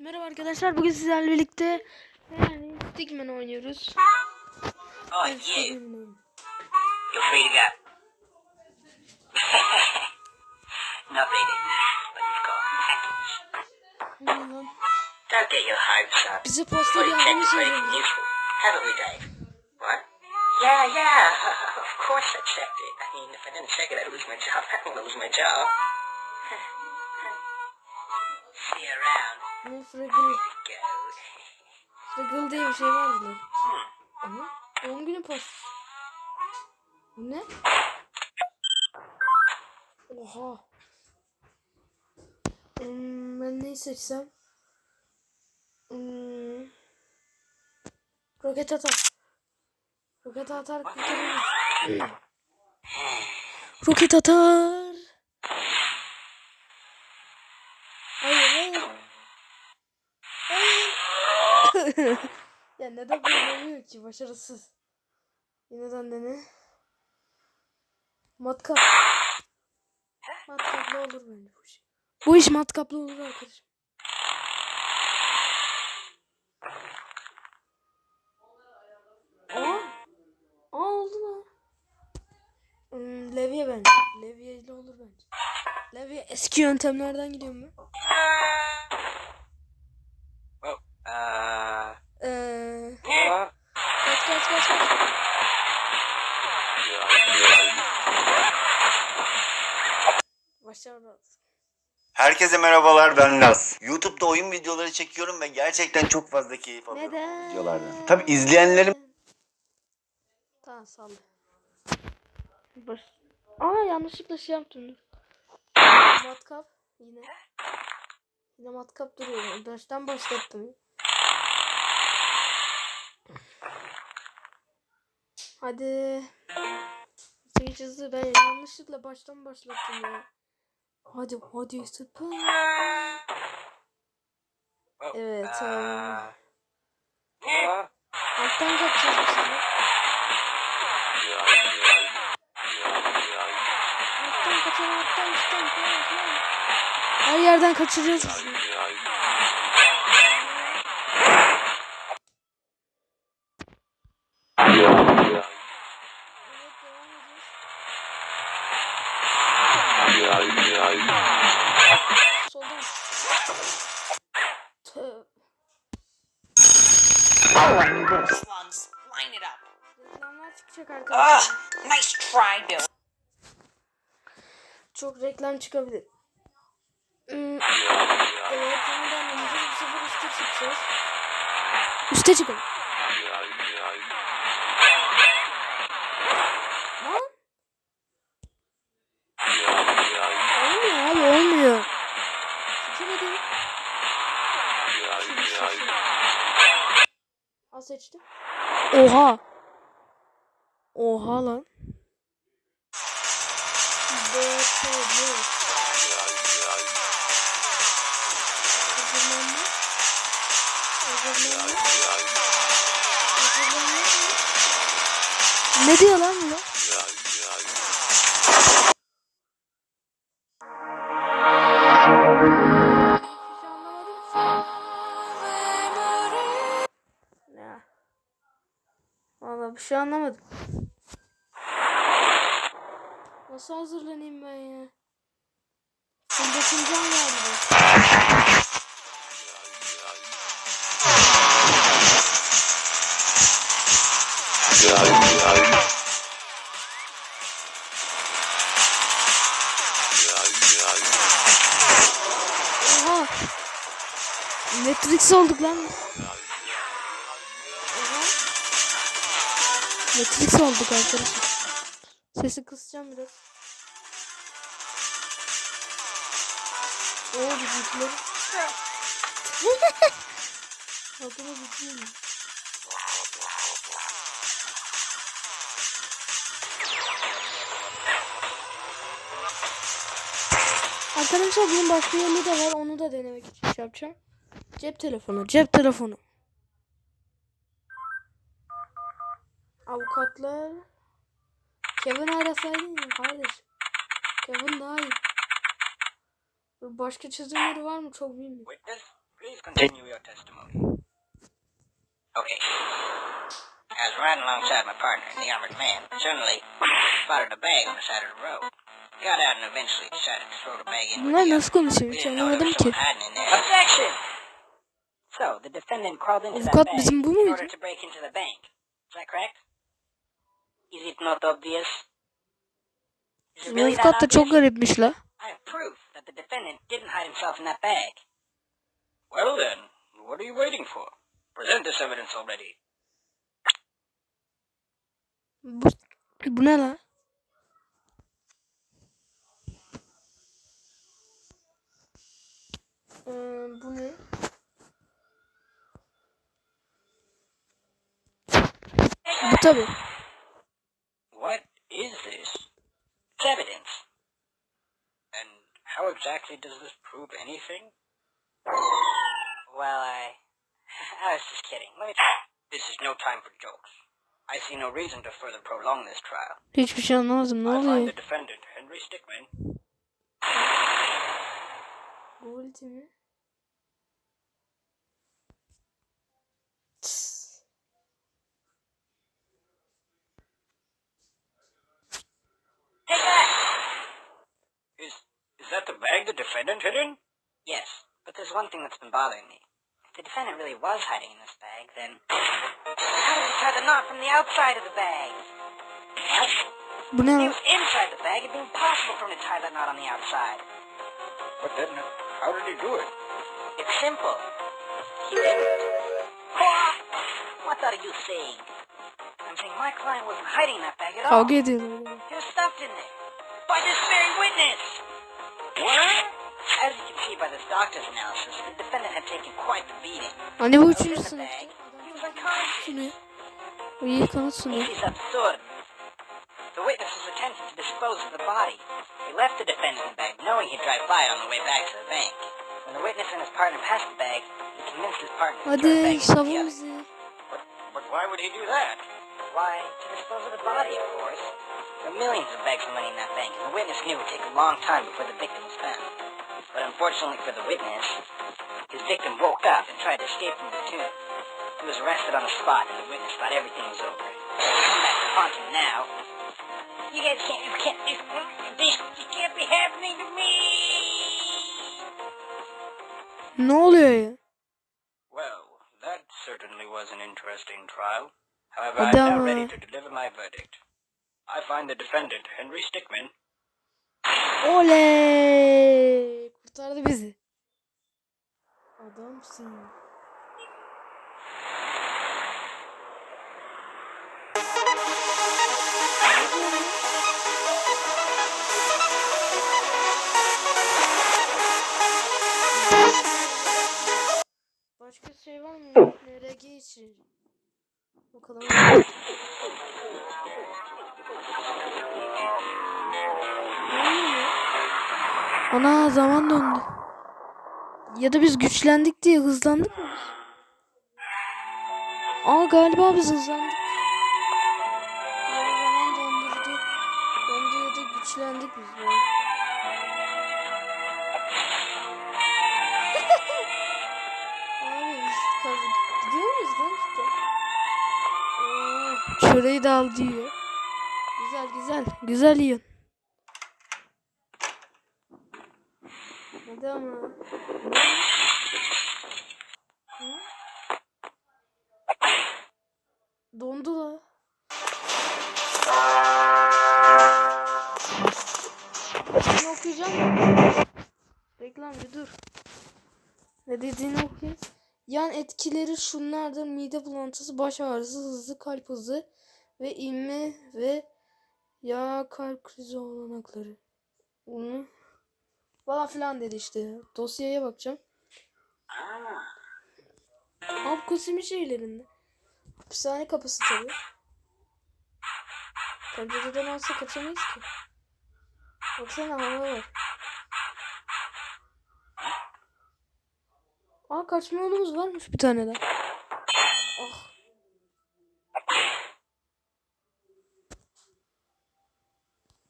Merhaba arkadaşlar. Bugün sizlerle birlikte yani Stickman oynuyoruz. Oh, Evet, you. Free to go. Not rated, but you've got package. Don't get your hopes up. Bize posta geldiğini ready useful. Haven't we, Dave? What? Yeah, yeah. of course I checked it. I mean, if I didn't check it, I'd lose my job. I to lose my job. See you around. Ne Fraggle. Fraggle diye bir şey vardı lan. Ama doğum günü postası. Bu ne? Oha. Hmm, ben neyi seçsem? Hmm. Roket atar. Roket atar kurtarırız. Roket atar. Hayır hayır. Hayır. ya neden böyle oluyor ki başarısız. Yeniden dene. Matkap. Matkaplı olur bence bu iş. Bu iş matkaplı olur arkadaşım. Aa. Aa oldu lan. Hmm, levye bence. Levye ile olur bence. Levye eski yöntemlerden gidiyor mu? Herkese merhabalar ben Laz. YouTube'da oyun videoları çekiyorum ve gerçekten çok fazla keyif alıyorum Neden? videolardan. Tabi izleyenlerim Tamam salla. Baş... Aa yanlışlıkla şey yaptım. dur. Matkap yine. Yine matkap duruyor. Baştan başlattım. Hadi. Sekiz hızlı ben yanlışlıkla baştan başlattım ya. Hadi hadi süper. Evet. tamam. What? Alttan kaçacağız sefer. Alttan kaçalım alttan üstten. Her yerden kaçıracağız Tövbe. slugs. Line it up. Reklamlar çıkacak Ugh, arkadaşlar. nice try, Bill. Çok reklam çıkabilir. Hmm. Evet, yeniden. Bu sefer üste çıkacağız. Üste çıkalım. Seçtim. Oha. Oha lan. Ne diyor lan bu? Oha. Matrix olduk lan. Oha. Matrix olduk arkadaşlar. Sesi kısacağım biraz. Oo bizimkiler. Aklıma bitmiyor. Arkadaşlar bunun başka yolu da var. Onu da denemek için şey yapacağım. Cep telefonu. Cep telefonu. Avukatlar. Kevin arasaydın ya kardeş. Kevin daha iyi. Başka çözümleri var mı çok bilmiyorum. Please continue your testimony. Okay. I was alongside my partner, the armored man. Suddenly, spotted a bag on the side of the road. Bunlar nasıl konuşuyor hiç anlamadım ki. someone hiding in there. Objection! So, the defendant crawled into that Avukat bag bizim bu in muydu? order to break into the bank. Is that correct? Is it not obvious? Is it Bu really that avukat da çok garipmiş la. I have proof that the defendant didn't hide himself in that bag. Well then, what are you waiting for? Present this evidence already. Bu, bu ne la? Ee, bu ne? Bu tabi. What is this? It's evidence. And how exactly does this prove anything? Well, I... I was just kidding. Let me... This is no time for jokes. I see no reason to further prolong this trial. Hiçbir şey anlamadım. Ne I find the defendant, Henry Stickman, Gold mi? Tıs. Take that! Is is that the defendant hid in? Yes, but there's one thing that's been bothering me. If the defendant really was hiding in this bag, then how did he tie the knot from the outside of the bag? Bu ne If he was inside the bag, it'd be impossible for him to tie that knot on the outside. But then, how did he do it? It's simple. He didn't. What? What are you saying? I'm saying my client wasn't hiding in that bag at all. Kavga ediyorlar. He was stuffed in there by this very witness. What? As you can see by this doctor's analysis, the defendant had taken quite the beating. Anne bu üçüncü the sınıf. he was unconscious. Bu kanıt sunuyor. This is absurd. The witness was attempting to dispose of the body. He left the defendant in the bag, knowing he'd drive by on the way back to the bank. When the witness and his partner passed the bag, he convinced his partner to turn the Hadi bag into the other. But, but why would he do that? Why, to dispose of the body, of course. There were millions of bags of money in that bank, and the witness knew it would take a long time before the victim was found. But unfortunately for the witness, his victim woke up and tried to escape from the tomb. He was arrested on the spot, and the witness thought everything was over. He's come back to haunt him now. You guys can't, you can't, this, this, this can't be happening to me! Ne oluyor ya? Well, that certainly was an interesting trial. However, I'm now now ready to deliver my verdict. I find the defendant, Henry Stickman, Oley! Kurtardı bizi. Adamsın. Başka şey var mı? NRG için. Bakalım. Ana zaman döndü. Ya da biz güçlendik diye hızlandık mı? Aa galiba biz hızlandık. Ya zaman döndürdü. Döndü ya da güçlendik biz böyle. Al diyor. Güzel güzel. Güzel yiyin. Ama. Hı? Dondu la. Bunu okuyacağım mı? Reklam bir dur. Ne dediğini okuyayım. Yan etkileri şunlardır. Mide bulantısı, baş ağrısı, hızlı kalp hızı ve inme ve ya kalp krizi olanakları. Bunu falan filan dedi işte. Dosyaya bakacağım. Abi kosimi şeylerinde. Hapishane kapısı tabii. Pencereden alsa kaçamayız ki. Baksana hava var. Aa kaçma yolumuz varmış bir tane daha.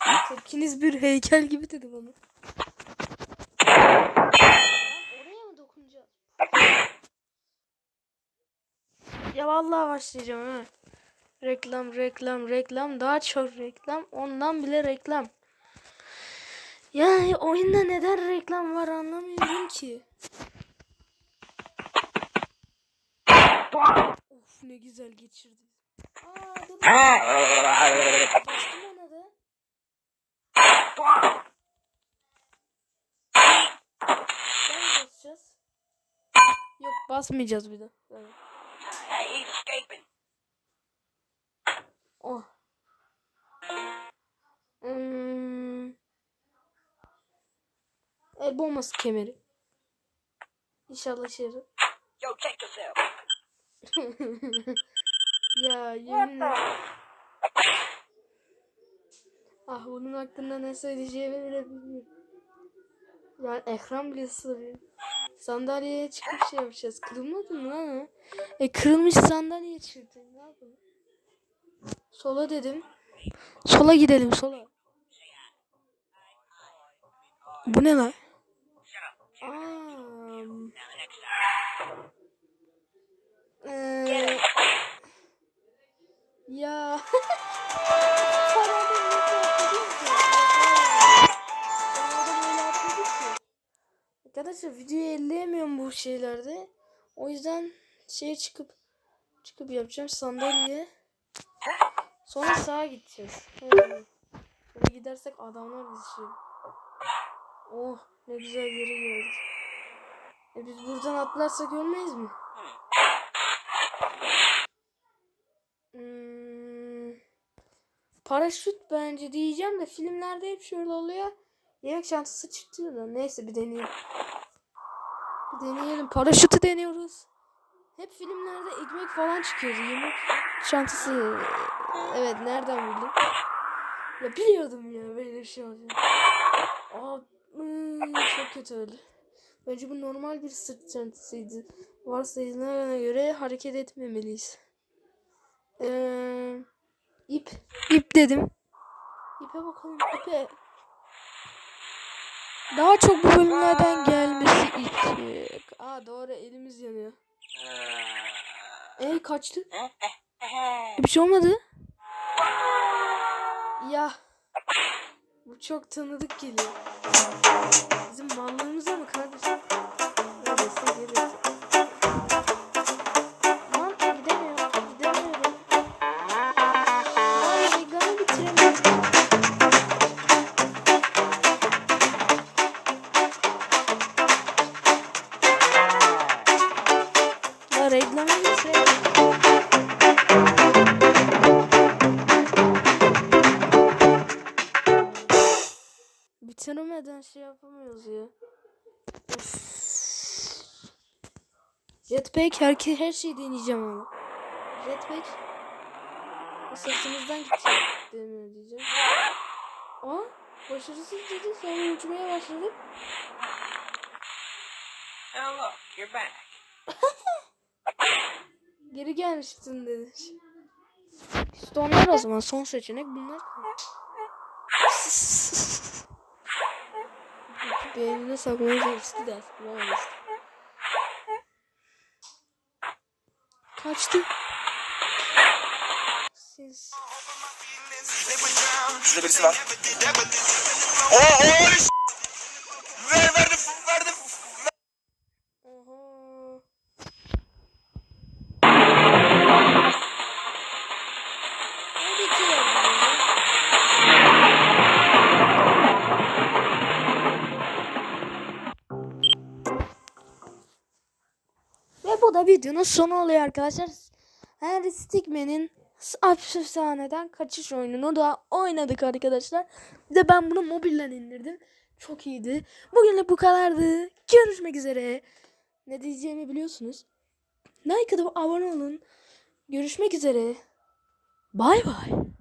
Ah. Tepkiniz bir heykel gibi dedi bana. Lan Oraya mı dokunacağız? Ya vallahi başlayacağım ha. Reklam, reklam, reklam, daha çok reklam, ondan bile reklam. Yani oyunda neden reklam var anlamıyorum ki. of ne güzel geçirdi. Aa dur. Bastım ona da. Basacağız? Yok basmayacağız bir de. Evet. Oh. Hmm. El bombası kemeri. İnşallah yarar. Yo, check yourself. ya yemin ederim. Ah bunun hakkında ne söyleyeceğimi bile bilmiyorum. Yani ekran bile sığmıyor. Sandalyeye çıkıp şey yapacağız. Kırılmadı mı lan? E kırılmış sandalyeye çıktı. Ne yapalım? Sola dedim. Sola gidelim sola. Bu ne lan? Eee, ya. Arkadaşlar videoyu elleyemiyorum bu şeylerde. O yüzden şeye çıkıp çıkıp yapacağım sandalye. Sonra sağa gideceğiz. Hmm. Gidersek adamlar bizi şey. Oh ne güzel yere geldik. E biz buradan atlarsak ölmeyiz mi? Hmm. Paraşüt bence diyeceğim de filmlerde hep şöyle oluyor. Yemek çantası çıktı da neyse bir deneyelim. Deneyelim. Paraşütü deniyoruz. Hep filmlerde ekmek falan çıkıyordu. Yemek çantası. Evet nereden bildin? Ya biliyordum ya böyle bir şey olacak. Aa, hmm, çok kötü öyle. Bence bu normal bir sırt çantasıydı. Varsayıldığına göre hareket etmemeliyiz. Ee, ip. İp dedim. İpe bakalım. İpe. Daha çok bu bölümlerden gelmesi için. Aa doğru elimiz yanıyor. Kaçtı. E, bir şey olmadı. Ya. Bu çok tanıdık geliyor. Bizim mallığımıza mı kardeşim? Öyleyse gelirse. Jetpack her, her şeyi deneyeceğim ama. Jetpack sırtımızdan gidecek demiyor diyeceğim. Aa başarısız dedi sonra uçmaya başladık. Oh, look, you're back. Geri gelmiştin dedi. İşte onlar o zaman son seçenek bunlar. Beynine saklamaya çalıştı da bulamamıştı. Kaçtı. Siz Şurada birisi var. Oo, oo, da videonun sonu oluyor arkadaşlar. Henry Stickman'in efsaneden kaçış oyununu da oynadık arkadaşlar. Bir de ben bunu mobilden indirdim. Çok iyiydi. Bugünlük bu kadardı. Görüşmek üzere. Ne diyeceğimi biliyorsunuz. Like atıp abone olun. Görüşmek üzere. Bay bay.